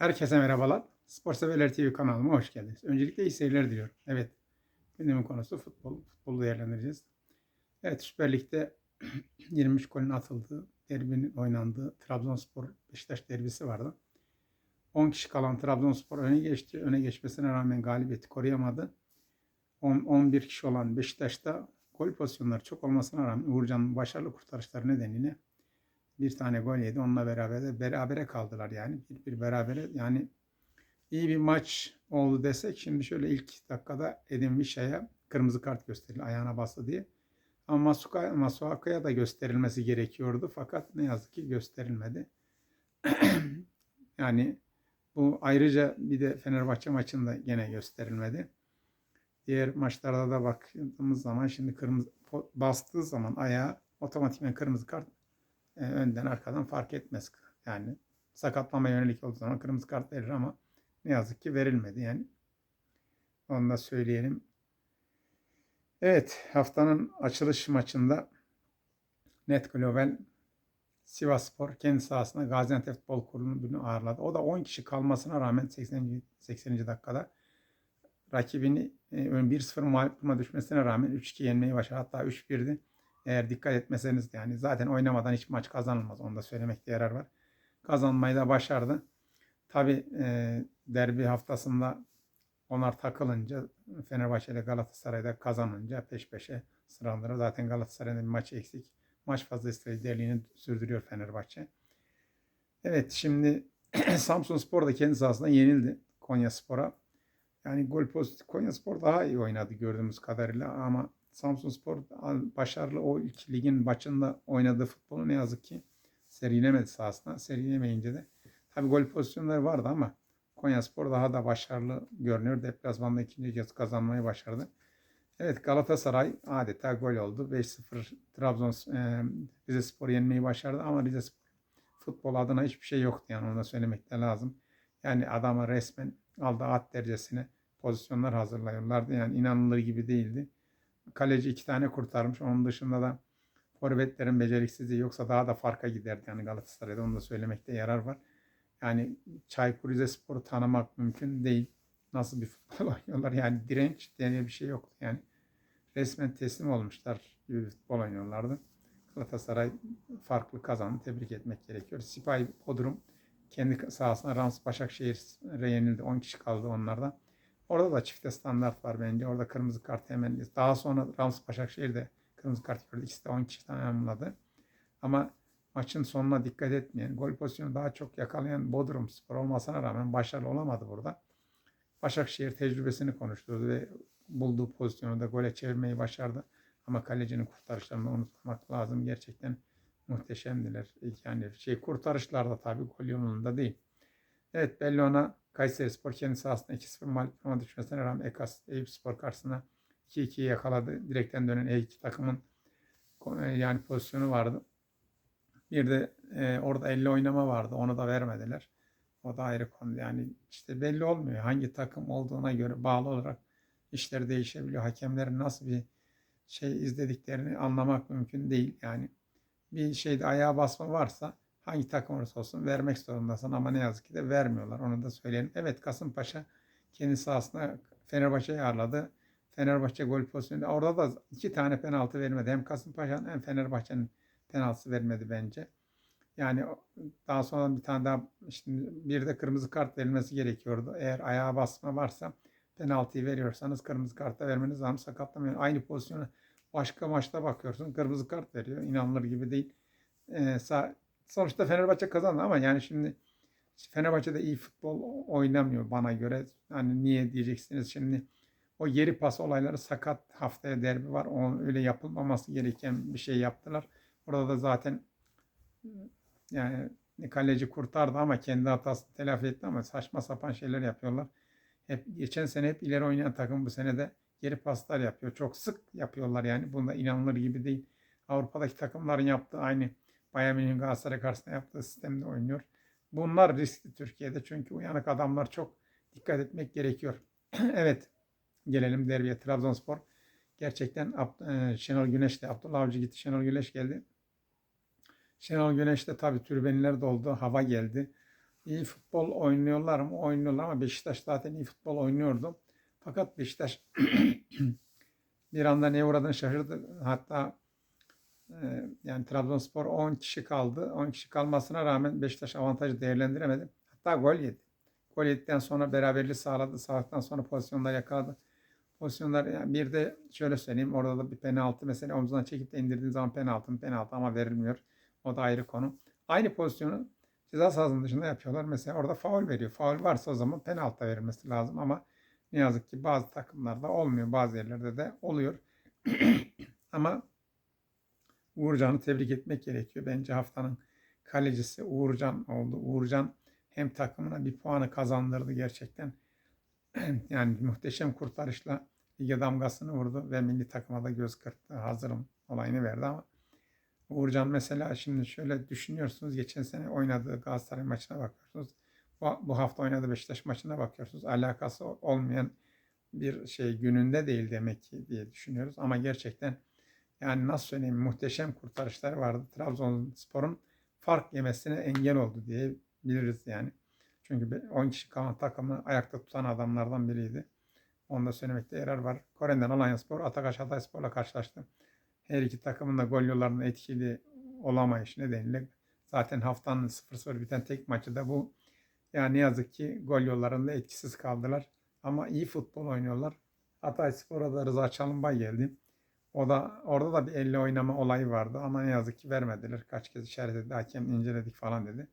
Herkese merhabalar. Spor Severler TV kanalıma hoş geldiniz. Öncelikle iyi seyirler diliyorum. Evet, gündemin konusu futbol. Futbolu değerlendireceğiz. Evet, Süper Lig'de 23 golün atıldığı, derbinin oynandığı Trabzonspor Beşiktaş derbisi vardı. 10 kişi kalan Trabzonspor öne geçti. Öne geçmesine rağmen galibiyeti koruyamadı. 10, 11 kişi olan Beşiktaş'ta gol pozisyonları çok olmasına rağmen Uğurcan'ın başarılı kurtarışları nedeniyle bir tane gol yedi. Onunla beraber de berabere kaldılar yani. Bir, bir berabere yani iyi bir maç oldu desek şimdi şöyle ilk dakikada Edin Vişa'ya kırmızı kart gösterildi ayağına bastı diye. Ama Masuka, Masuaka'ya da gösterilmesi gerekiyordu fakat ne yazık ki gösterilmedi. yani bu ayrıca bir de Fenerbahçe maçında gene gösterilmedi. Diğer maçlarda da baktığımız zaman şimdi kırmızı bastığı zaman ayağa otomatikman kırmızı kart e, önden arkadan fark etmez. Yani sakatlama yönelik olduğu zaman kırmızı kart verir ama ne yazık ki verilmedi yani. Onu da söyleyelim. Evet haftanın açılış maçında Net Global Sivasspor kendi sahasında Gaziantep Futbol Kulübü'nü ağırladı. O da 10 kişi kalmasına rağmen 80. 80. dakikada rakibini e, 1-0 mağlup duruma düşmesine rağmen 3-2 yenmeyi başardı. Hatta 3-1'di. Eğer dikkat etmeseniz yani zaten oynamadan hiç maç kazanılmaz. Onu da söylemekte yarar var. Kazanmayı da başardı. Tabi e, derbi haftasında onlar takılınca Fenerbahçe ile Galatasaray'da kazanınca peş peşe sıraları. Zaten Galatasaray'ın bir maç eksik. Maç fazla liderliğini sürdürüyor Fenerbahçe. Evet şimdi Samsun Spor da kendi sahasında yenildi Konya Spor'a. Yani gol pozitif Konya Spor daha iyi oynadı gördüğümüz kadarıyla ama Samsun Spor başarılı o ilk ligin başında oynadığı futbolu ne yazık ki serilemedi sahasında. Serilemeyince de tabi gol pozisyonları vardı ama Konya Spor daha da başarılı görünüyor. Deplasmanda ikinci kez kazanmayı başardı. Evet Galatasaray adeta gol oldu. 5-0 Trabzon e, Rize Spor yenmeyi başardı ama Rize Spor futbol adına hiçbir şey yoktu yani onu da söylemek de lazım. Yani adama resmen aldı at derecesine pozisyonlar hazırlıyorlardı. Yani inanılır gibi değildi. Kaleci iki tane kurtarmış. Onun dışında da forvetlerin beceriksizliği yoksa daha da farka giderdi yani Galatasaray'da. Onu da söylemekte yarar var. Yani Çaykur Rizespor'u tanımak mümkün değil. Nasıl bir futbol oynuyorlar. Yani direnç diye bir şey yoktu. Yani resmen teslim olmuşlar gibi futbol oynuyorlardı. Galatasaray farklı kazandı. Tebrik etmek gerekiyor. Sipahi Bodrum kendi sahasına Rams Başakşehir'e yenildi. 10 kişi kaldı onlarda. Orada da çifte standart var bence. Orada kırmızı kart hemen. Daha sonra Rams Başakşehir'de kırmızı kart gördü. İkisi de 10 kişi tamamladı. Ama maçın sonuna dikkat etmeyen, gol pozisyonu daha çok yakalayan Bodrum Spor olmasına rağmen başarılı olamadı burada. Başakşehir tecrübesini konuşturdu ve bulduğu pozisyonu da gole çevirmeyi başardı. Ama kalecinin kurtarışlarını unutmamak lazım. Gerçekten muhteşemdiler. Yani şey kurtarışlar da tabii gol yolunda değil. Evet Bellona Kayseri Spor kendi sahasında 2-0 mağlup düşmesine rağmen Ekas Eyüp Spor karşısında 2-2'yi yakaladı. Direkten dönen Eyüp takımın yani pozisyonu vardı. Bir de e, orada 50 oynama vardı. Onu da vermediler. O da ayrı konu. Yani işte belli olmuyor. Hangi takım olduğuna göre bağlı olarak işler değişebiliyor. Hakemlerin nasıl bir şey izlediklerini anlamak mümkün değil. Yani bir şeyde ayağa basma varsa hangi takım olursa olsun vermek zorundasın ama ne yazık ki de vermiyorlar. Onu da söyleyelim. Evet Kasımpaşa kendi sahasında Fenerbahçe'yi ağırladı. Fenerbahçe gol pozisyonunda. Orada da iki tane penaltı vermedi. Hem Kasımpaşa'nın hem Fenerbahçe'nin penaltısı vermedi bence. Yani daha sonra bir tane daha şimdi bir de kırmızı kart verilmesi gerekiyordu. Eğer ayağa basma varsa penaltıyı veriyorsanız kırmızı kartta vermeniz lazım. Sakatlamayın. Aynı pozisyona başka maçta bakıyorsun kırmızı kart veriyor. İnanılır gibi değil. Ee, sonuçta Fenerbahçe kazandı ama yani şimdi Fenerbahçe'de iyi futbol oynamıyor bana göre. Hani niye diyeceksiniz şimdi o geri pas olayları sakat haftaya derbi var. O öyle yapılmaması gereken bir şey yaptılar. Orada da zaten yani kaleci kurtardı ama kendi hatasını telafi etti ama saçma sapan şeyler yapıyorlar. Hep geçen sene hep ileri oynayan takım bu sene de geri paslar yapıyor. Çok sık yapıyorlar yani. Bunda inanılır gibi değil. Avrupa'daki takımların yaptığı aynı Bayern Münih Galatasaray karşısında yaptığı sistemde oynuyor. Bunlar riskli Türkiye'de çünkü uyanık adamlar çok dikkat etmek gerekiyor. evet gelelim derbiye Trabzonspor. Gerçekten e, Şenol Güneş de Abdullah Avcı gitti. Şenol Güneş geldi. Şenol Güneş'te tabii türbeniler doldu. Hava geldi. iyi futbol oynuyorlar mı? Oynuyorlar ama Beşiktaş zaten iyi futbol oynuyordu. Fakat Beşiktaş bir anda ne uğradığını şaşırdı. Hatta yani Trabzonspor 10 kişi kaldı. 10 kişi kalmasına rağmen Beşiktaş avantajı değerlendiremedi. Hatta gol yedi. Gol yedikten sonra beraberliği sağladı. Sağladıktan sonra pozisyonlar yakaladı. Pozisyonlar yani bir de şöyle söyleyeyim orada da bir penaltı mesela omzundan çekip de indirdiğin zaman penaltı mı penaltı ama verilmiyor. O da ayrı konu. Aynı pozisyonu ceza sahasının dışında yapıyorlar. Mesela orada faul veriyor. Faul varsa o zaman penaltı verilmesi lazım ama ne yazık ki bazı takımlarda olmuyor. Bazı yerlerde de oluyor. ama Uğurcan'ı tebrik etmek gerekiyor. Bence haftanın kalecisi Uğurcan oldu. Uğurcan hem takımına bir puanı kazandırdı gerçekten. yani muhteşem kurtarışla lige damgasını vurdu ve milli takıma da göz kırptı. Hazırım olayını verdi ama Uğurcan mesela şimdi şöyle düşünüyorsunuz. Geçen sene oynadığı Galatasaray maçına bakıyorsunuz. Bu, bu hafta oynadığı Beşiktaş maçına bakıyorsunuz. Alakası olmayan bir şey gününde değil demek ki diye düşünüyoruz. Ama gerçekten yani nasıl söyleyeyim muhteşem kurtarışları vardı. Trabzonspor'un fark yemesine engel oldu diye biliriz yani. Çünkü 10 kişi kalan takımı ayakta tutan adamlardan biriydi. Onu da söylemekte yarar var. Kore'den Alanya Spor, Atakaş Hatayspor'la karşılaştı. Her iki takımın da gol yollarında etkili olamayışı nedeniyle zaten haftanın 0-0 biten tek maçı da bu. Yani ne yazık ki gol yollarında etkisiz kaldılar. Ama iyi futbol oynuyorlar. Hatay Spor'a da Rıza Çalınbay geldi. O da orada da bir elle oynama olayı vardı ama ne yazık ki vermediler. Kaç kez işaret etti, hakem inceledik falan dedi.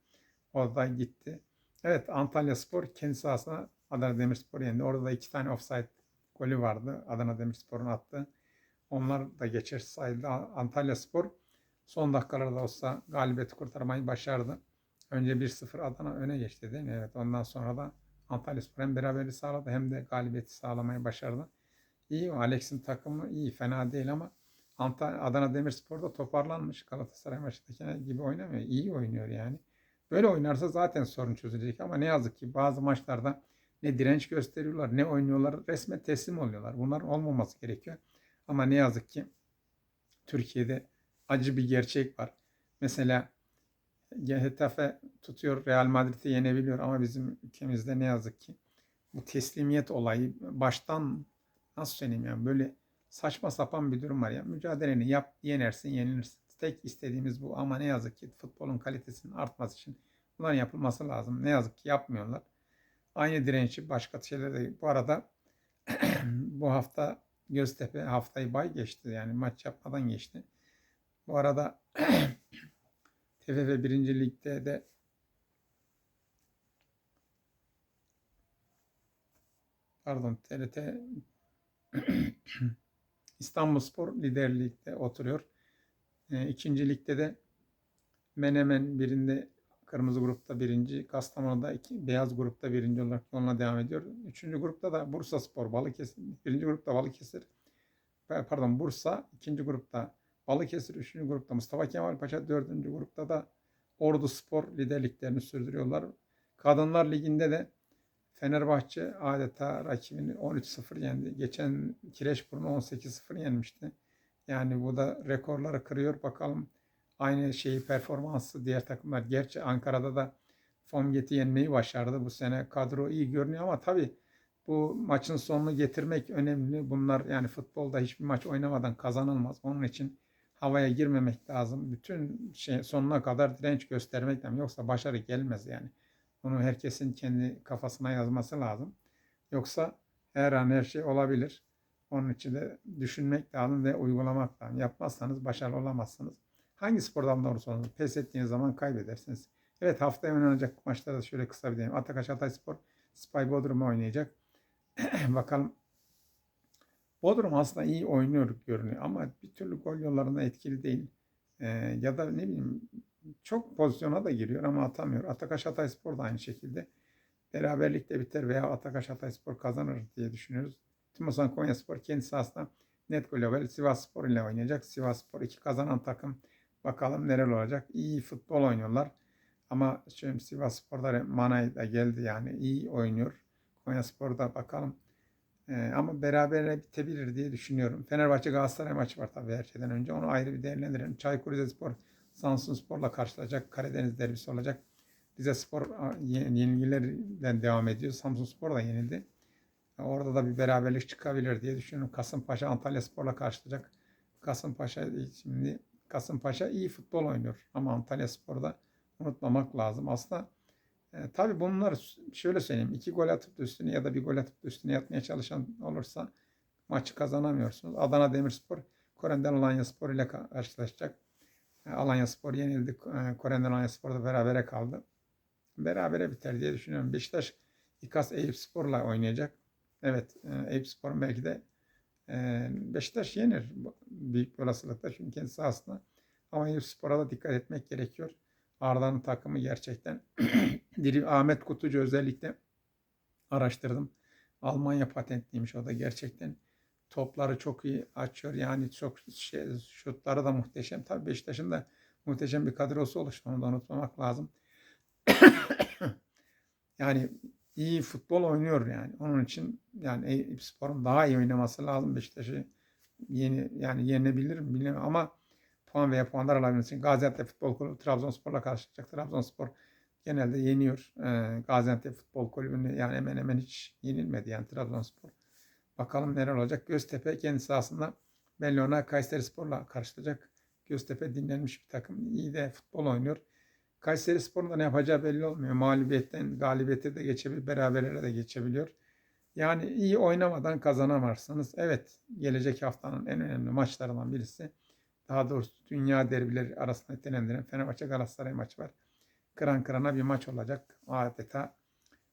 O da gitti. Evet Antalya Spor kendi sahasına Adana Demirspor yendi. Orada da iki tane offside golü vardı. Adana Demirspor'un attığı. Onlar da geçer sayıldı. Antalya Spor son dakikalarda olsa galibiyeti kurtarmayı başardı. Önce 1-0 Adana öne geçti değil mi? Evet ondan sonra da Antalya Spor hem beraberliği sağladı hem de galibiyeti sağlamayı başardı. İyi Alex'in takımı iyi fena değil ama Antalya, Adana Demirspor da toparlanmış. Galatasaray maçındaki gibi oynamıyor. İyi oynuyor yani. Böyle oynarsa zaten sorun çözülecek ama ne yazık ki bazı maçlarda ne direnç gösteriyorlar ne oynuyorlar resmen teslim oluyorlar. Bunların olmaması gerekiyor. Ama ne yazık ki Türkiye'de acı bir gerçek var. Mesela Getafe tutuyor Real Madrid'i yenebiliyor ama bizim ülkemizde ne yazık ki bu teslimiyet olayı baştan nasıl söyleyeyim yani böyle saçma sapan bir durum var ya. Mücadeleni yap, yenersin, yenilirsin. Tek istediğimiz bu ama ne yazık ki futbolun kalitesinin artması için bunların yapılması lazım. Ne yazık ki yapmıyorlar. Aynı direnci başka şeylerde bu arada bu hafta Göztepe haftayı bay geçti. Yani maç yapmadan geçti. Bu arada TFF 1. Lig'de de pardon TRT İstanbulspor liderlikte oturuyor. E, ikinci de Menemen birinde kırmızı grupta birinci, Kastamonu'da iki, beyaz grupta birinci olarak yoluna devam ediyor. Üçüncü grupta da Bursa Spor, Balıkesir, birinci grupta Balıkesir, pardon Bursa, ikinci grupta Balıkesir, üçüncü grupta Mustafa Kemal Paşa, dördüncü grupta da Ordu Spor liderliklerini sürdürüyorlar. Kadınlar Ligi'nde de Fenerbahçe adeta rakibini 13-0 yendi. Geçen Kireçburnu 18-0 yenmişti. Yani bu da rekorları kırıyor. Bakalım aynı şeyi performansı diğer takımlar. Gerçi Ankara'da da Fomget'i yenmeyi başardı. Bu sene kadro iyi görünüyor ama tabii bu maçın sonunu getirmek önemli. Bunlar yani futbolda hiçbir maç oynamadan kazanılmaz. Onun için havaya girmemek lazım. Bütün şey sonuna kadar direnç göstermek lazım. Yoksa başarı gelmez yani. Bunu herkesin kendi kafasına yazması lazım. Yoksa her an her şey olabilir. Onun için de düşünmek lazım ve uygulamak lazım. Yapmazsanız başarılı olamazsınız. Hangi spor dalında olursa pes ettiğiniz zaman kaybedersiniz. Evet haftaya oynanacak maçlarda şöyle kısa bir diyelim. Atakaş Hatayspor Spy Bodrum'u oynayacak. Bakalım. Bodrum aslında iyi oynuyor görünüyor ama bir türlü gol yollarında etkili değil. Ee, ya da ne bileyim çok pozisyona da giriyor ama atamıyor. Atakaş Hatayspor da aynı şekilde. Beraberlikte biter veya Atakaş Hatayspor kazanır diye düşünüyoruz. Timosan Konyaspor kendi sahasında net global Sivas Spor ile oynayacak. Sivas Spor iki kazanan takım. Bakalım neler olacak. İyi futbol oynuyorlar. Ama şimdi Sivas Spor'da Manay da geldi yani iyi oynuyor. Konya Spor'da bakalım. Ee, ama beraber bitebilir diye düşünüyorum. Fenerbahçe Galatasaray maçı var tabii her şeyden önce. Onu ayrı bir değerlendirelim. Çaykur Rizespor Samsun Spor'la karşılaşacak. Karadeniz derbisi olacak. Rize Spor yenilgilerden devam ediyor. Samsun Spor da yenildi. Orada da bir beraberlik çıkabilir diye düşünüyorum. Kasımpaşa Antalya Spor'la karşılayacak. Kasımpaşa şimdi Kasımpaşa iyi futbol oynuyor ama Antalya Spor'da unutmamak lazım. Aslında e, tabii bunlar şöyle söyleyeyim. iki gol atıp da üstüne ya da bir gol atıp da üstüne yatmaya çalışan olursa maçı kazanamıyorsunuz. Adana Demirspor Korendel Alanya Spor ile ka- karşılaşacak. Alanya Spor yenildi. E, Korendel Alanya Spor da berabere kaldı. Berabere biter diye düşünüyorum. Beşiktaş İKAS Eyüp Spor'la oynayacak. Evet, e, Eyüp Spor'un belki de e, Beşiktaş yenir büyük bir olasılıkla çünkü kendi sahasında. Ama Eyüp Spor'a da dikkat etmek gerekiyor. Arda'nın takımı gerçekten diri Ahmet Kutucu özellikle araştırdım. Almanya patentliymiş o da gerçekten topları çok iyi açıyor. Yani çok şey, şutları da muhteşem. Tabii Beşiktaş'ın da muhteşem bir kadrosu oluştu. Onu da unutmamak lazım. yani iyi futbol oynuyor yani. Onun için yani Eyüp daha iyi oynaması lazım Beşiktaş'ı yeni yani yenebilir mi bilmiyorum ama puan veya puanlar alabilmesi için Gaziantep Futbol Kulübü Trabzonspor'la karşılaşacak. Trabzonspor genelde yeniyor. Ee, Gaziantep Futbol Kulübü'nü yani hemen hemen hiç yenilmedi yani Trabzonspor. Bakalım neler olacak. Göztepe kendi sahasında Bellona Kayseri Spor'la karşılayacak. Göztepe dinlenmiş bir takım. İyi de futbol oynuyor. Kayseri Spor'un da ne yapacağı belli olmuyor. Mağlubiyetten galibiyete de geçebilir, beraberlere de geçebiliyor. Yani iyi oynamadan kazanamazsınız. Evet, gelecek haftanın en önemli maçlarından birisi. Daha doğrusu dünya derbileri arasında nitelendiren Fenerbahçe Galatasaray maçı var. Kıran kırana bir maç olacak. Adeta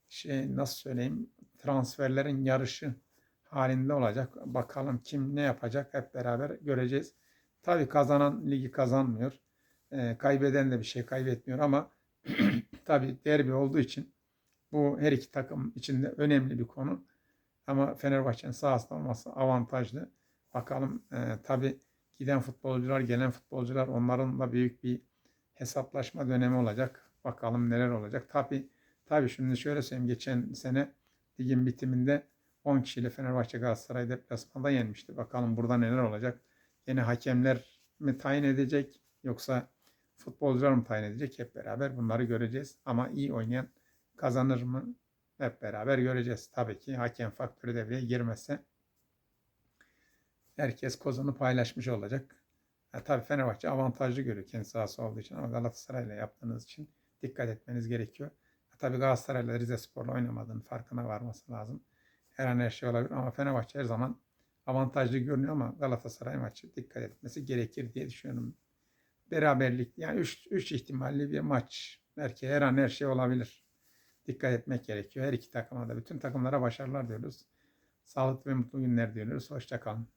şey nasıl söyleyeyim transferlerin yarışı halinde olacak. Bakalım kim ne yapacak hep beraber göreceğiz. Tabii kazanan ligi kazanmıyor. Ee, kaybeden de bir şey kaybetmiyor ama tabii derbi olduğu için bu her iki takım için de önemli bir konu. Ama Fenerbahçe'nin sahasında olması avantajlı. Bakalım e, tabii giden futbolcular, gelen futbolcular onların da büyük bir hesaplaşma dönemi olacak. Bakalım neler olacak. Tabii tabii şimdi şöyle söyleyeyim geçen sene ligin bitiminde 10 kişiyle Fenerbahçe Galatasaray deplasmanda yenmişti. Bakalım burada neler olacak. Yine hakemler mi tayin edecek yoksa futbolcular mı tayin edecek? Hep beraber bunları göreceğiz. Ama iyi oynayan kazanır mı? Hep beraber göreceğiz. Tabii ki hakem faktörü devreye girmezse herkes kozunu paylaşmış olacak. Ha, tabii Fenerbahçe avantajlı görüyor kendi sahası olduğu için ama Galatasaray'la yaptığınız için dikkat etmeniz gerekiyor. Ha, tabii Galatasaray'la Rize Spor'la oynamadığının farkına varması lazım. Her an her şey olabilir ama Fenerbahçe her zaman avantajlı görünüyor ama Galatasaray maçı dikkat etmesi gerekir diye düşünüyorum. Beraberlik yani 3 ihtimalli bir maç. Belki her an her şey olabilir. Dikkat etmek gerekiyor. Her iki takıma da bütün takımlara başarılar diyoruz. Sağlıklı ve mutlu günler diliyoruz. Hoşçakalın.